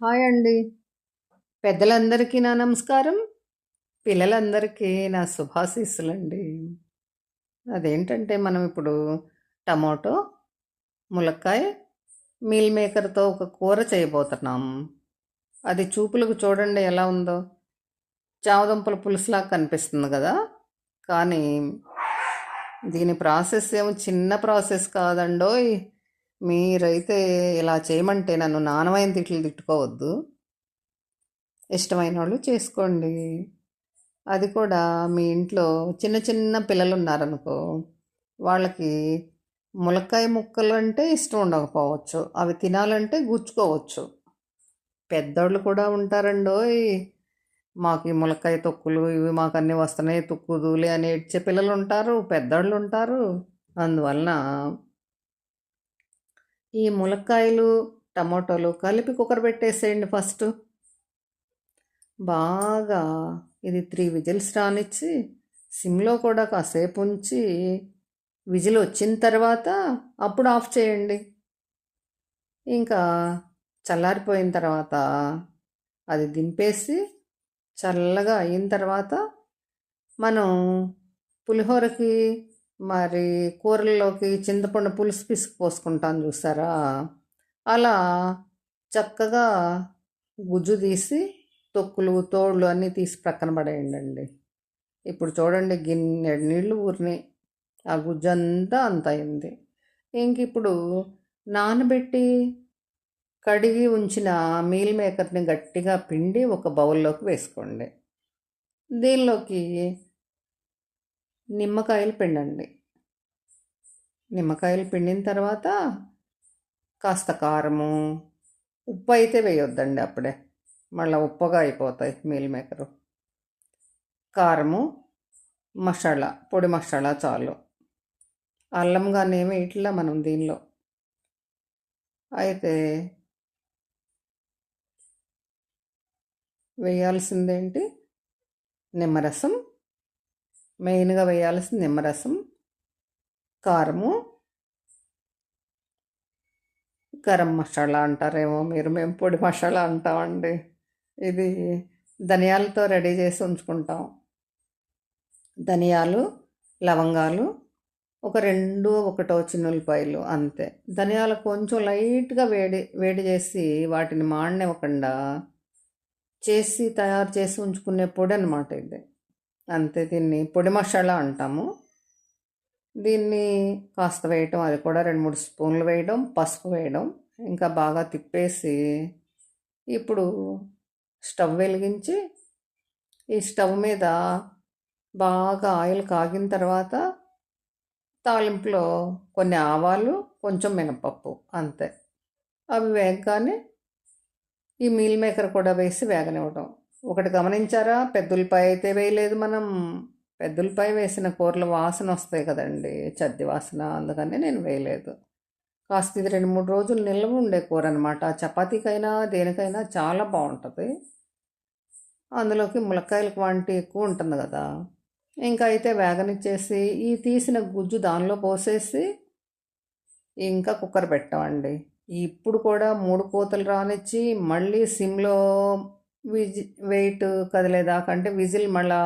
Hi అండి. పెద్దలందరికీ నా నమస్కారం. పిల్లలందరికీ నా శుభాశీస్సులండి. అదేంటంటే మనం ఇప్పుడు టమాటో, ములక్కాయ, మీల్ మేకర్‌తో ఒక కూర చేయబోతున్నాం. అది చూపులకు చూడండి ఎలా ఉందో. చామదుంపల పులుసులాగా కనిపిస్తుంది కదా కానీ దీని ప్రాసెస్ ఏమో చిన్న ప్రాసెస్ కాదండోయ్! మీరైతే ఇలా చేయమంటే నన్ను నానమైన తిట్లు తిట్టుకోవద్దు. ఇష్టమైన వాళ్ళు చేసుకోండి. అది కూడా మీ ఇంట్లో చిన్న చిన్న పిల్లలు ఉన్నారనుకో వాళ్ళకి ములక్కాయ ముక్కలు అంటే ఇష్టం ఉండకపోవచ్చు. అవి తినాలంటే గుచ్చుకోవచ్చు. పెద్దోళ్ళు కూడా ఉంటారండోయ్! మాకు ఈ ములక్కాయ తొక్కులు ఇవి మాకు అన్నీ వస్తున్నాయి తొక్కుదులే అని ఏడ్చే పెద్దవాళ్ళు ఉంటారు అందువలన ఈ ములక్కాయలు, టమాటోలు కలిపి కుక్కర్ పెట్టేసేయండి ఫస్ట్ బాగా ఇది త్రీ విజిల్స్ రానిచ్చి, సిమ్‌లో కూడా కాసేపు ఉంచి, విజిల్ వచ్చిన తర్వాత అప్పుడు ఆఫ్ చేయండి. ఇంకా చల్లారిపోయిన తర్వాత అది దింపేసి, చల్లగా అయిన తర్వాత మనం పులిహోరకి మరి కూరల్లోకి చింతపండు పులుసు పిసికి పోసుకుంటాను చూసారా? అలా చక్కగా గుజ్జు తీసి, తొక్కులు, తోళ్ళు అన్నీ తీసి ప్రక్కన పడేయండి ఇప్పుడు చూడండి గిన్నెడు నీళ్ళు ఊరినాయి. ఆ గుజ్జంతా అంత అయింది. ఇంకిప్పుడు నానబెట్టి, కడిగి ఉంచిన మీల్ మేకర్‌ని గట్టిగా పిండి ఒక బౌల్‌లోకి వేసుకోండి. దీనిలోకి నిమ్మకాయలు పిండండి. నిమ్మకాయలు పిండిన తర్వాత కాస్త కారము, ఉప్పు అయితే వేయొద్దండి అప్పుడే. మళ్ళీ ఉప్పగా అయిపోతాయి మీల్ మేకరు. కారము, మసాలా, పొడి మసాలా చాలు. అల్లం గాని ఏమి మనం దీనిలో. అయితే వేయాల్సిందేంటి నిమ్మరసం. మెయిన్‌గా వేయాల్సిన నిమ్మరసం, కారము గరం మసాలా అంటారేమో మీరు. మేము పొడి మసాలా అంటామండి. ఇది ధనియాలతో రెడీ చేసి ఉంచుకుంటాం. ధనియాలు, లవంగాలు, ఒక రెండు ఒకటో చిన్నులపాయలు అంతే. ధనియాలు కొంచెం లైట్‌గా వేడి వేడి చేసి వాటిని మాడనివ్వకుండా చేసి తయారు చేసి ఉంచుకునే పొడి అనమాట ఇది. అంతే దీన్ని పొడి మసాలా అంటాము. దీన్ని కాస్త వేయటం అది కూడా 2, 3 స్పూన్లు వేయడం, పసుపు వేయడం, ఇంకా బాగా తిప్పేసి, ఇప్పుడు స్టవ్ వెలిగించి, ఈ స్టవ్ మీద బాగా ఆయిల్ కాగిన తర్వాత తాలింపులో కొన్ని ఆవాలు, కొంచెం మినపప్పు అంతే. అవి వేగగానే ఈ మీల్ మేకర్ కూడా వేసి వేగనివ్వడం. ఒకటి గమనించారా? పెద్దలపై అయితే వేయలేదు మనం. పెద్దలపై వేసిన కూరలు వాసన వస్తాయి కదండీ! చద్ది వాసన. అందుకని నేను వేయలేదు. కాస్త ఇది 2, 3 రోజులు నిల్వ ఉండే కూర అనమాట చపాతీకైనా, దేనికైనా చాలా బాగుంటుంది అందులోకి ములక్కాయల క్వాంటిటీ ఎక్కువ ఉంటుంది కదా ఇంకా అయితే వేగనిచ్చేసి, ఈ తీసిన గుజ్జు దానిలో పోసేసి, ఇంకా కుక్కర్ పెట్టామండి. ఇప్పుడు కూడా మూడు కోతలు రానిచ్చి, మళ్ళీ సిమ్‌లో విజి వెయిట్ కదిలేదాకా అంటే విజిల్ మళ్ళా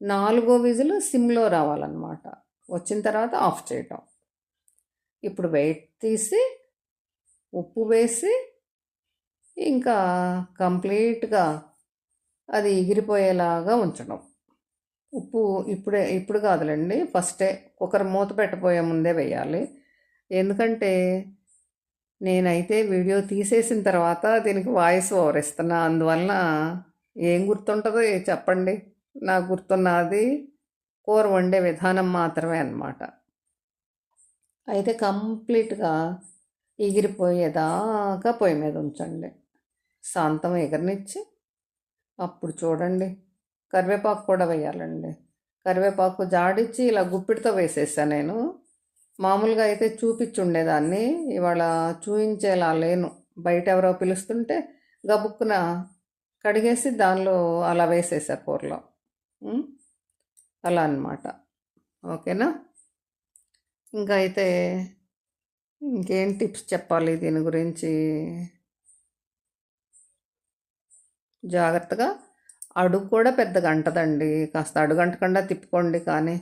నాలుగో విజిల్ సిమ్‌లో రావాలనమాట. వచ్చిన తర్వాత ఆఫ్ చేయటం. ఇప్పుడు వెయిట్ తీసి, ఉప్పు వేసి, ఇంకా కంప్లీట్‌గా అది ఎగిరిపోయేలాగా ఉంచడం. ఉప్పు ఇప్పుడే ఇప్పుడు కాదులెండి. ఫస్టే కుక్కర్ మూత పెట్టబోయే ముందే వేయాలి. ఎందుకంటే నేనైతే వీడియో తీసేసిన తర్వాత దీనికి వాయిస్ ఓవర్ ఇస్తున్నా. అందువలన ఏం గుర్తుంటుందో చెప్పండి. నాకు గుర్తున్నది కూర వండే విధానం మాత్రమే అనమాట. అయితే కంప్లీట్‌గా ఎగిరిపోయేదాకా పొయ్యి మీద ఉంచండి. శాంతం ఎగరనిచ్చి, అప్పుడు చూడండి కరివేపాకు కూడా వేయాలండి. కరివేపాకు జాడిచ్చి ఇలా గుప్పిడితో వేసేసా నేను. మామూలుగా అయితే చూపించుండేదాన్ని ఇవాళ చూయించేలా లేను. బయట ఎవరో పిలుస్తుంటే గబుక్కున కడిగేసి దానిలో అలా వేసేసా కూరలో. అలా అనమాట. ఓకేనా? ఇంకా అయితే ఇంకేం టిప్స్ చెప్పాలి దీని గురించి? జాగ్రత్తగా అడుగు కూడా పెద్దగా అంటదండి కాస్త అడుగంటకుండా తిప్పుకోండి కానీ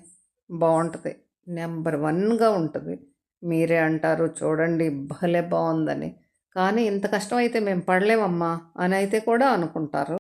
బాగుంటుంది నెంబర్ వన్గా ఉంటుంది. మీరే అంటారు చూడండి భలే బాగుందని కానీ ఇంత కష్టం అయితే మేము పడలేమమ్మా అని అయితే కూడా అనుకుంటారు.